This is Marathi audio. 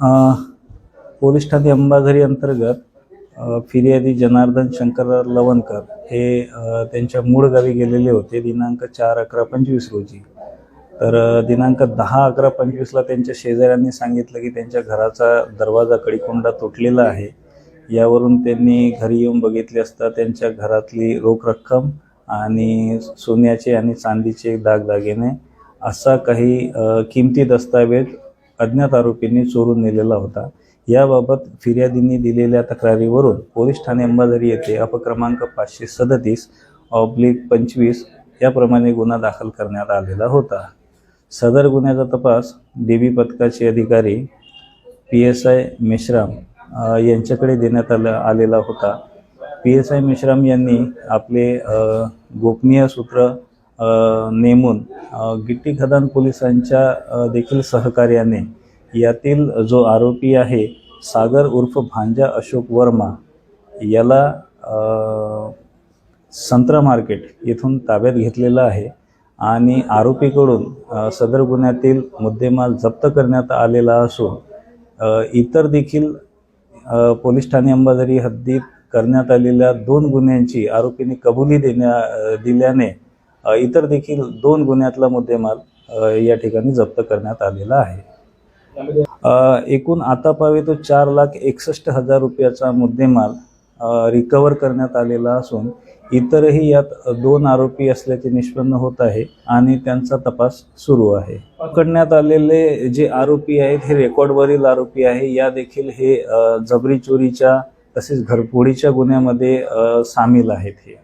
पोलीस ठाणे अंबाझरी अंतर्गत फिर्यादी जनार्दन शंकर लवणकर हे त्यांच्या मूळ गावी गेलेले होते दिनांक चार अकरा पंचवीस रोजी. तर दिनांक दहा अकरा पंचवीसला त्यांच्या शेजाऱ्यांनी सांगितलं की त्यांच्या घराचा दरवाजा कडीकोंडा तुटलेला आहे. यावरून त्यांनी घरी येऊन बघितले असता त्यांच्या घरातली रोख रक्कम आणि सोन्याचे आणि चांदीचे दागदागिने असा काही किमती दस्तावेज अज्ञात आरोपींनी चोरून नेलेला होता. याबाबत फिर्यादींनी दिलेल्या तक्रारीवरून पोलीस ठाणे अंबाझरी येथे अपक्रमांक पाचशे सदतीस ऑब्लिक पंचवीस याप्रमाणे गुन्हा दाखल करण्यात आलेला होता. सदर गुन्ह्याचा तपास डीबी पथकाचे अधिकारी पी एस आय मेश्राम यांच्याकडे देण्यात आला आलेला होता. पी एस आय मेश्राम यांनी आपले गोपनीय सूत्र नेमून गिट्टी खदान पोलिसांच्या देखील सहकार्याने यातील जो आरोपी आहे सागर उर्फ भांजा अशोक वर्मा याला संत्रा मार्केट येथून ताब्यात घेतलेलं आहे आणि आरोपीकडून सदर गुन्ह्यातील मुद्देमाल जप्त करण्यात आलेला असून इतर देखील पोलीस ठाणे अंबाझरी हद्दीत करण्यात आलेल्या दोन गुन्ह्यांची आरोपींनी कबुली देण्या दिल्याने इतर देखील दोन गुन्ह्यातला मुद्देमाल या ठिकाणी जप्त करण्यात आलेला आहे. एकूण आता पावे तो चार लाख एकसष्ट हजार रुपयाचा मुद्देमाल रिकवर करण्यात आलेला असून इतरही यात दोन आरोपी असल्याचे निष्पन्न होत आहे आणि त्यांचा तपास सुरू आहे. पकडण्यात आलेले जे आरोपी आहेत हे रेकॉर्डवरील आरोपी आहे. या देखील हे जबरी चोरीच्या तसेच घरफोडीच्या गुन्ह्यामध्ये सामील आहेत हे.